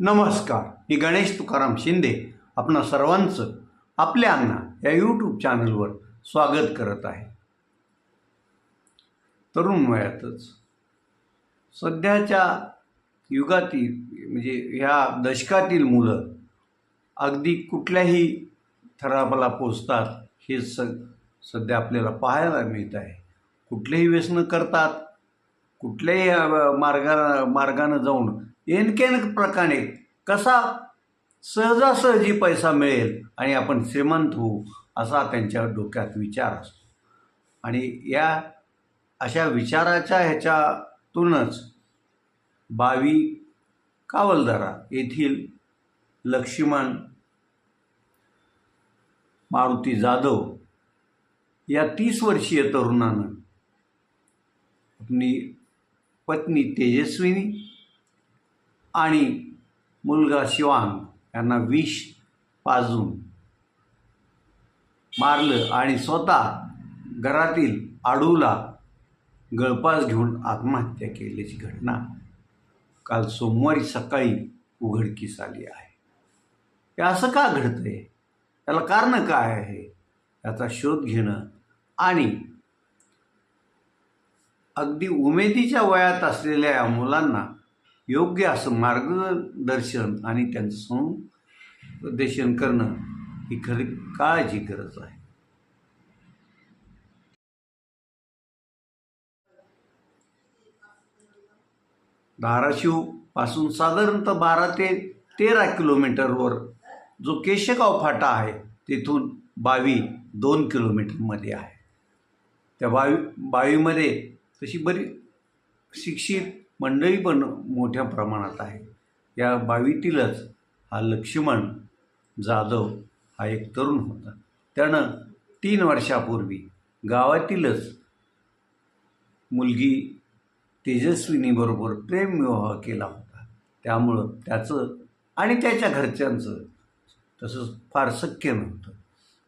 नमस्कार मी गणेश तुकाराम शिंदे आपणा सर्वांचं आपल्या अण्णा या यूट्यूब चॅनलवर स्वागत करत आहे. तरुण वयातच. सध्याच्या युगातील म्हणजे ह्या दशकातील मुलं अगदी कुठल्याही थरापाला पोचतात हे स सध्या आपल्याला पाहायला मिळत आहे. कुठलेही व्यसनं करतात कुठल्याही मार्गा मार्गानं जाऊन एनकेन प्रकारे कसा सहजासहजी पैसा मिळेल आणि आपण श्रीमंत होऊ असा त्यांच्या डोक्यात विचार असतो. आणि या अशा विचाराच्या ह्याच्यातूनच बावी कावलदारा येथील लक्ष्मण मारुती जाधव या तीस वर्षीय तरुणानं आपली पत्नी तेजस्विनी आणि मुलगा शिवांग यांना विष पाजून मारलं आणि स्वतः घरातील आडूला गळपास घेऊन आत्महत्या केल्याची घटना काल सोमवारी सकाळी उघडकीस आली आहे. हे असं का घडतंय? त्याला कारण काय आहे? याचा शोध घेणं आणि अगदी उमेदीच्या वयात असलेल्या या मुलांना योग्य असं मार्गदर्शन आणि त्यांचं समुपदेशन करणं ही खरी काळाची गरज आहे. धाराशिवपासून साधारणतः बारा ते तेरा किलोमीटरवर जो केशगाव फाटा आहे तिथून बावी दोन किलोमीटरमध्ये आहे. त्या बावी बावीमध्ये तशी बरी शिक्षित मंडळी पण मोठ्या प्रमाणात आहे. या बावीतीलच हा लक्ष्मण जाधव हा एक तरुण होता. त्यानं तीन वर्षापूर्वी गावातीलच मुलगी तेजस्विनीबरोबर प्रेमविवाह केला होता. त्यामुळं त्याचं आणि त्याच्या घरच्यांचं तसंच फार शक्य नव्हतं.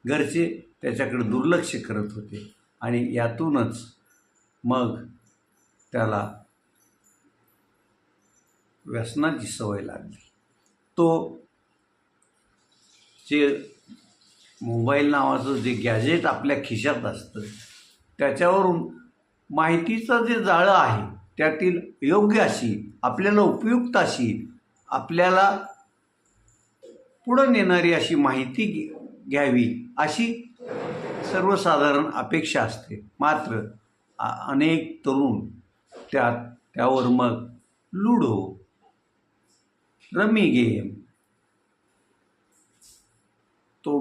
घरचे त्याच्याकडे दुर्लक्ष करत होते आणि यातूनच मग त्याला व्यसनाची सवय लागली. तो जे मोबाईल नावाचं जे गॅजेट आपल्या खिशात असतं त्याच्यावरून माहितीचं जे जाळं आहे त्यातील योग्य अशी आपल्याला उपयुक्त अशी आपल्याला पुढं नेणारी अशी माहिती घ्यावी अशी सर्वसाधारण अपेक्षा असते. मात्र अनेक तरुण त्यात त्यावर मग लुडो रमी गेम. तो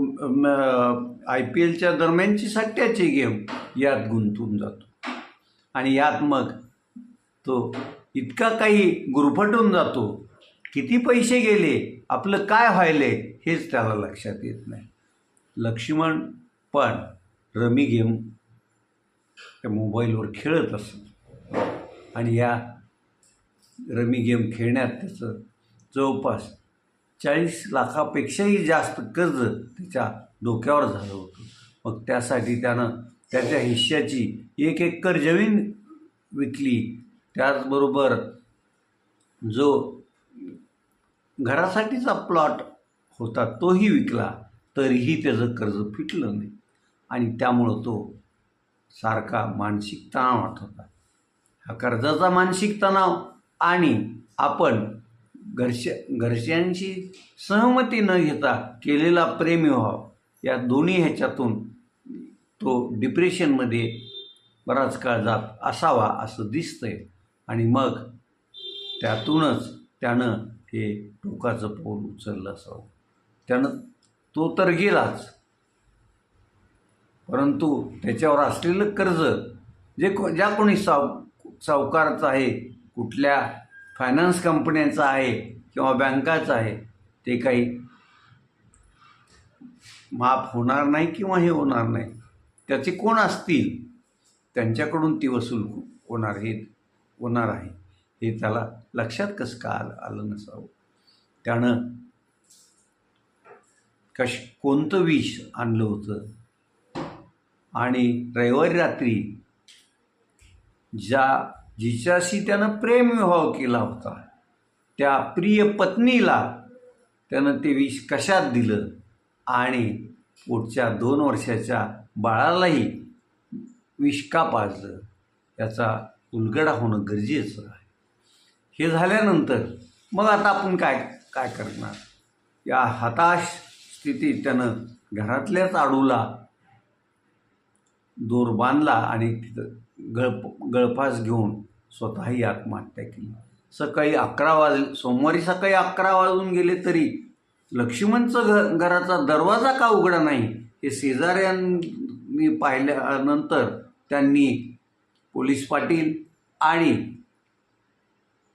आय पी एलच्या दरम्यानची सट्ट्याची गेम यात गुंतून जातो. आणि यात मग तो इतका काही गुरफटून जातो किती पैसे गेले आपलं काय व्हायले हेच त्याला लक्षात येत नाही. लक्ष्मण पण रमी गेम त्या मोबाईलवर खेळत असत. आणि या रमी गेम खेळण्यात त्याचं जवळपास चाळीस लाखापेक्षाही जास्त कर्ज त्याच्या डोक्यावर झालं होतं. मग त्यासाठी त्यानं त्याच्या हिश्श्याची एक एकर जमीन विकली. त्याचबरोबर जो घरासाठीचा प्लॉट होता तोही विकला. तरीही त्याचं कर्ज फिटलं नाही. आणि त्यामुळं तो सारखा मानसिक तणावात होता. हा कर्जाचा मानसिक तणाव आणि आपण घरश घरच्यांशी सहमती न घेता केलेला प्रेमविवाह या दोन्ही ह्याच्यातून तो डिप्रेशनमध्ये बराच काळ जात असावा असं दिसतंय. आणि मग त्यातूनच त्यानं हे टोकाचं पाऊल उचललं असावं. त्यानं तो तर गेलाच. परंतु त्याच्यावर असलेलं कर्ज जे को ज्या कोणी साव सावकाराचं आहे कुठल्या फायनान्स कंपन्यांचं आहे किंवा बँकाचं आहे ते काही माफ होणार नाही किंवा हे होणार नाही. त्याचे कोण असतील? त्यांच्याकडून ती वसूल होणार हे होणार आहे. हे त्याला लक्षात कसं का आलं आलं नसावं? त्यानं कश कोणतं विष आणलं होतं? आणि रविवारी रात्री ज्या जिच्याशी त्यानं प्रेमविवाह केला होता त्या प्रिय पत्नीला त्यानं ते विष कशात दिलं आणि पुढच्या दोन वर्षाच्या बाळालाही विष का पाजलं याचा उलगडा होणं गरजेचं आहे. हे झाल्यानंतर मग आता आपण काय काय करणार? या हताश स्थितीत त्यानं घरातल्याच आडूला दोर बांधला आणि तिथं गळप गळफास घेऊन स्वतःही आत्महत्या केली. सकाळी अकरा वाज सोमवारी सकाळी अकरा वाजून गेले तरी लक्ष्मणचं घ घराचा दरवाजा का उघडा नाही हे शेजाऱ्यांनी पाहिल्यानंतर त्यांनी पोलीस पाटील आणि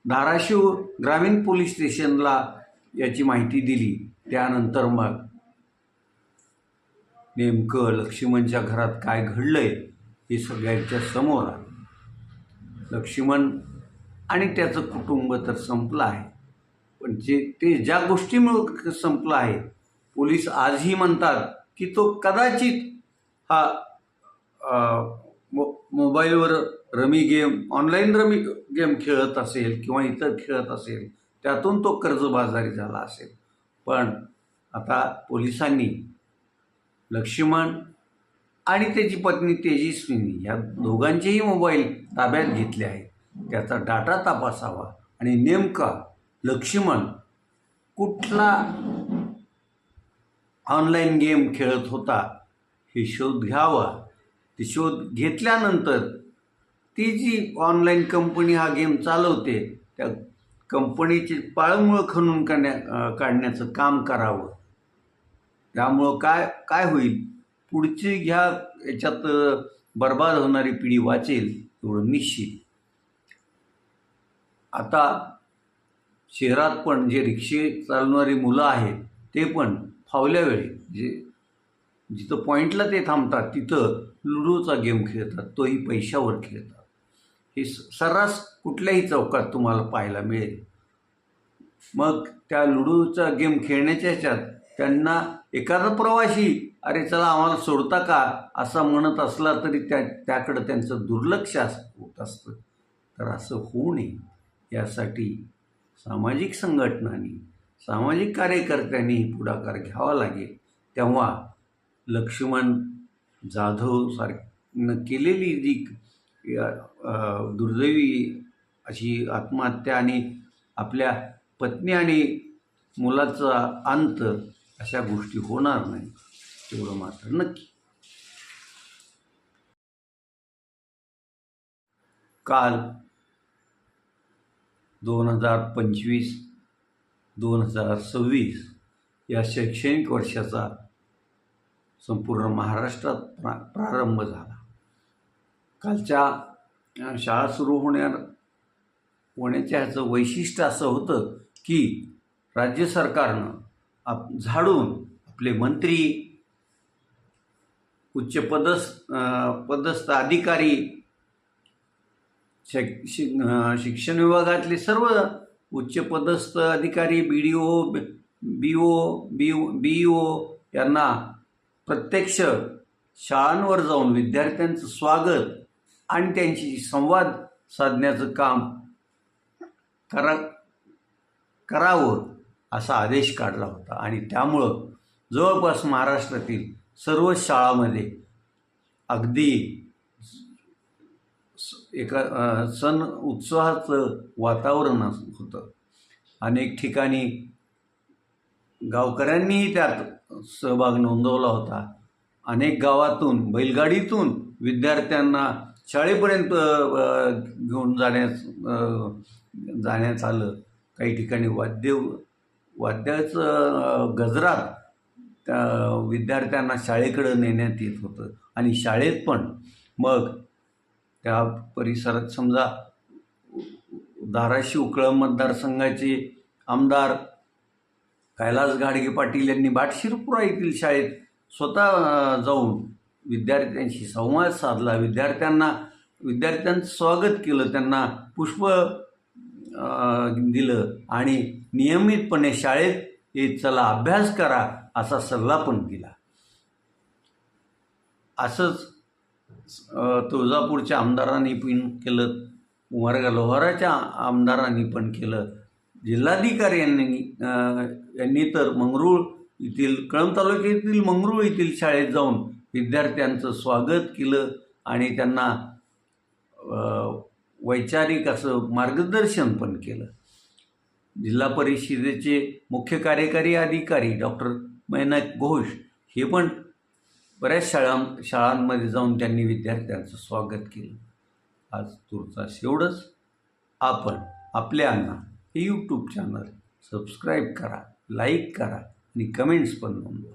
धाराशिव ग्रामीण पोलीस स्टेशनला याची माहिती दिली. त्यानंतर मग नेमकं लक्ष्मणच्या घरात काय घडलंय? हे सगळ्यांच्या समोर आलं लक्ष्मण आणि त्याचं कुटुंब तर संपलं आहे. पण जे ते ज्या गोष्टीमुळं संपलं आहे पोलीस आजही म्हणतात की तो कदाचित हा मो मोबाईलवर rummy game online rummy game खेळत असेल किंवा इतर खेळत असेल त्यातून तो कर्जबाजारी झाला असेल. पण आता पोलिसांनी लक्ष्मण आणि त्याची पत्नी तेजस्विनी या दोघांचेही मोबाईल ताब्यात घेतले आहेत. त्याचा डाटा तपासावा आणि नेमका लक्ष्मण कुठला ऑनलाईन गेम खेळत होता हे शोध घ्यावा. ते शोध घेतल्यानंतर ती जी ऑनलाईन कंपनी हा गेम चालवते त्या कंपनीची पाळमुळं खणून काढण्या काढण्याचं काम करावं. त्यामुळं काय काय होईल? पुढची ह्या याच्यात बर्बाद होणारी पिढी वाचेल एवढं निश्चित आता शहरात पण जे रिक्षे चालवणारी मुलं आहेत ते पण फावल्या वेळी जे जिथं पॉईंटला ते थांबतात तिथं लुडोचा गेम खेळतात तोही पैशावर खेळतात. हे स- सर्रास कुठल्याही चौकात तुम्हाला पाहायला मिळेल. मग त्या लुडोचा गेम खेळण्याच्या ह्याच्यात त्यांना एखादा प्रवासी अरे चला आम्हाला सोडता का? असा म्हणत असला तरी त्या त्याकडं त्यांचं दुर्लक्ष अस होत असतं. तर असं होऊ नये. यासाठी सामाजिक संघटनांनी सामाजिक कार्यकर्त्यांनी पुढाकार घ्यावा लागेल. तेव्हा लक्ष्मण जाधव सारखं केलेली जी दुर्दैवी अशी आत्महत्या आणि आपल्या पत्नी आणि मुलाचा अंत अशा गोष्टी होणार नाही तेवढं मात्र नक्की. काल दोन हजार पंचवीस दोन हजार सव्वीस या शैक्षणिक वर्षाचा संपूर्ण महाराष्ट्रात प्रा प्रारंभ झाला. कालच्या शाळा सुरू होण्या होण्याच्या ह्याचं वैशिष्ट्य असं होतं की राज्य सरकारनं आप झाडून आपले मंत्री उच्च पदस् पदस्थ अधिकारी शैक शिक शिक्षण विभागातले सर्व उच्च पदस्थ अधिकारी बी D O B O B B O यांना प्रत्यक्ष शाळांवर जाऊन विद्यार्थ्यांचं स्वागत आणि त्यांची संवाद साधण्याचं काम करा करावं. असा आदेश काढला होता. आणि त्यामुळं जवळपास महाराष्ट्रातील सर्वच शाळामध्ये अगदी स- एका सण उत्साहाचं वातावरण होतं. अनेक ठिकाणी गावकऱ्यांनीही त्यात सहभाग नोंदवला होता. अनेक गावातून बैलगाडीतून विद्यार्थ्यांना शाळेपर्यंत घेऊन जाण्यास जाण्यात आलं. काही ठिकाणी वाद्य वाद्याचं गजरात त्या विद्यार्थ्यांना शाळेकडं नेण्यात येत होतं. आणि शाळेत पण मग त्या परिसरात समजा धाराशिव कळंब मतदारसंघाचे आमदार कैलास गाडगे पाटील यांनी बाटशिरपुरा येथील शाळेत स्वतः जाऊन विद्यार्थ्यांशी संवाद साधला. विद्यार्थ्यांना विद्यार्थ्यांचं स्वागत केलं. त्यांना पुष्प दिलं. आणि नियमितपणे शाळेत चला अभ्यास करा असा सल्ला पण दिला. असंच तुळजापूरच्या आमदारांनी पण केलं वर्ग लोहाराच्या आमदारांनी पण केलं जिल्हाधिकारी यांनी यांनी तर मंगरूळ येथील कळंब तालुक्यातील मंगरूळ येथील शाळेत जाऊन विद्यार्थ्यांचं स्वागत केलं आणि त्यांना वैचारिक असं मार्गदर्शन पण केलं. जिल्हा परिषदेचे मुख्य कार्यकारी अधिकारी डॉक्टर मैनाक घोष हे पण बऱ्याच शाळां शाळांमध्ये जाऊन त्यांनी विद्यार्थ्यांचं स्वागत केलं. आज तुरचा एवढंच आपण आपल्या हे यूट्यूब चॅनल सबस्क्राईब करा लाईक करा आणि कमेंट्स पण नोंदवा.